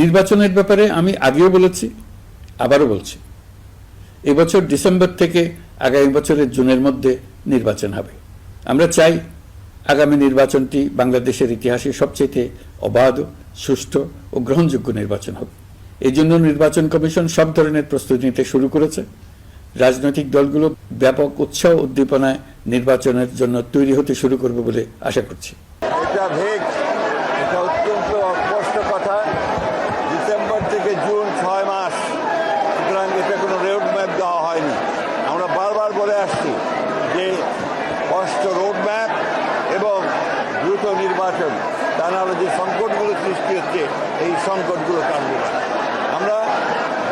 নির্বাচনের ব্যাপারে আমি আগেও বলেছি, আবারও বলছি। এবছর ডিসেম্বর থেকে আগামী বছরের জুনের মধ্যে নির্বাচন হবে। আমরা চাই আগামী নির্বাচনটি বাংলাদেশের ইতিহাসে সবচেয়ে অবাধ, সুষ্ঠু ও গ্রহণযোগ্য নির্বাচন হবে এই জন্য নির্বাচন কমিশন সব ধরনের প্রস্তুতি নিতে শুরু করেছে। রাজনৈতিক দলগুলো ব্যাপক উৎসাহ উদ্দীপনায় নির্বাচনের জন্য তৈরি হতে শুরু করবে বলে আশা করছি এটা ভেগ এটা অত্যন্ত অস্পষ্ট কথা ডিসেম্বর থেকে জুন ছয় মাস সুতরাং এটা কোনো রোড ম্যাপ দেওয়া হয়নি আমরা বলে আসছি। যে স্পষ্ট রোড ম্যাপ এবং দ্রুত নির্বাচন তা নাহলে যে সংকটগুলো সৃষ্টি হচ্ছে এই সংকটগুলো কাটবে না। আমরা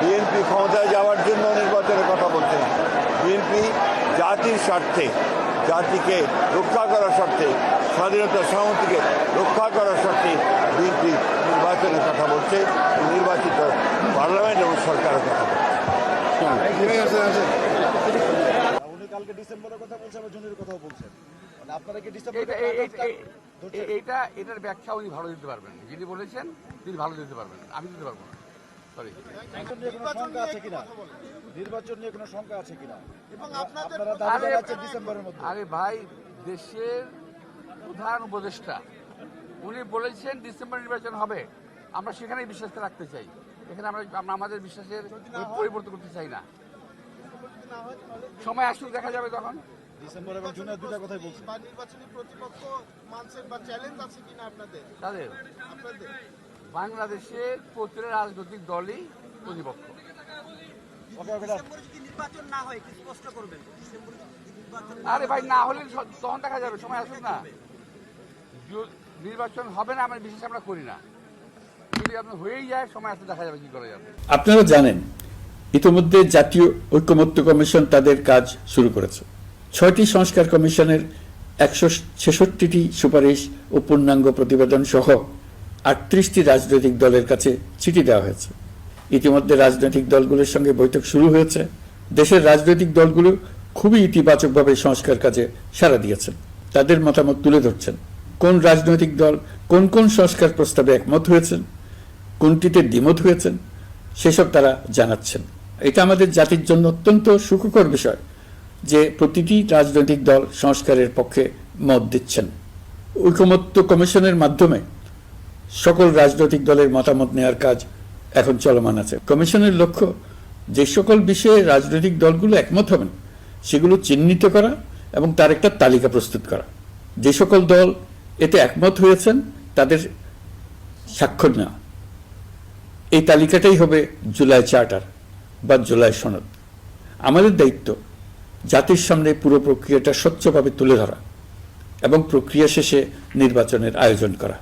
বিএনপি ক্ষমতায় যাওয়ার জন্য নির্বাচনের কথা বলছি না। বিএনপি জাতির স্বার্থে জাতিকে রক্ষা করার স্বার্থে স্বাধীনতা সামর্থ্যকে রক্ষা করার স্বার্থে বিএনপি নির্বাচনের কথা বলছে নির্বাচিত পার্লামেন্ট এবং সরকারের কথা বলছে। ডিসেম্বরের কথা বলছেন আবার জুনের কথাও বলছেন মানে আপনারা কি ডিসেম্বর এইটা এটার ব্যাখ্যা উনি ভালো দিতে পারবেন যিনি বলেছেন তিনি ভালো দিতে পারবেন আমি দিতে পারব না। সরি নির্বাচন নিয়ে কোনো শঙ্কা আছে কিনা? নির্বাচন নিয়ে কোনো শঙ্কা আছে কিনা? এবং আপনাদের দাবি আরে- ডিসেম্বরের মধ্যে। আরে ভাই দেশের প্রধান উপদেষ্টা উনি বলেছেন ডিসেম্বর নির্বাচন হবে। আমরা সেখানেই বিশ্বাস রাখতে চাই। এখানে আমরা আমরা আমাদের বিশ্বাসের পরিবর্তন করতে চাই না। সময় আসুক দেখা যাবে তখন। ডিসেম্বর এবং জুনের দুটা কথাই বলছেন। বা নির্বাচনী প্রতিপক্ষ মানছেন বা চ্যালেঞ্জ আছে কিনা আপনাদের? তাদের। আপনাদের? বাংলাদেশের প্রতিটা রাজনৈতিক দলই প্রতিপক্ষ। হয় আরে ভাই না হলে তখন দেখা যাবে সময় আসুক না। নির্বাচন হবে না আমরা বিশেষ আমরা করি না। যদি আপনার হয়েই যায় সময় আসলে দেখা যাবে কি করা যাবে। আপনারা জানেন ইতিমধ্যে জাতীয় ঐক্যমত্য কমিশন তাদের কাজ শুরু করেছে। ছয়টি সংস্কার কমিশনের একশো ছেষট্টিটি সুপারিশ ও পূর্ণাঙ্গ প্রতিবেদন সহ আটত্রিশটি রাজনৈতিক দলের কাছে চিঠি দেওয়া হয়েছে। ইতিমধ্যে রাজনৈতিক দলগুলোর সঙ্গে বৈঠক শুরু হয়েছে। দেশের রাজনৈতিক দলগুলো খুবই ইতিবাচকভাবে সংস্কার কাজে সাড়া দিয়েছেন। তাদের মতামত তুলে ধরছেন। কোন রাজনৈতিক দল কোন কোন সংস্কার প্রস্তাবে একমত হয়েছেন? কোনটিতে দ্বিমত হয়েছেন? সেসব তারা জানাচ্ছেন। এটা আমাদের জাতির জন্য অত্যন্ত সুখকর বিষয় যে প্রতিটি রাজনৈতিক দল সংস্কারের পক্ষে মত দিচ্ছেন। ঐকমত্য কমিশনের মাধ্যমে সকল রাজনৈতিক দলের মতামত নেওয়ার কাজ এখন চলমান আছে। কমিশনের লক্ষ্য যে সকল বিষয়ে রাজনৈতিক দলগুলো একমত হবেন, সেগুলো চিহ্নিত করা এবং তার একটা তালিকা প্রস্তুত করা। যে সকল দল এতে একমত হয়েছেন, তাদের স্বাক্ষর নেওয়া। এই তালিকাটাই হবে জুলাই চার্টার। বা জুলাই সনদ। আমাদের দায়িত্ব জাতির সামনে পুরো প্রক্রিয়াটা স্বচ্ছভাবে তুলে ধরা এবং প্রক্রিয়া শেষে নির্বাচনের আয়োজন করা।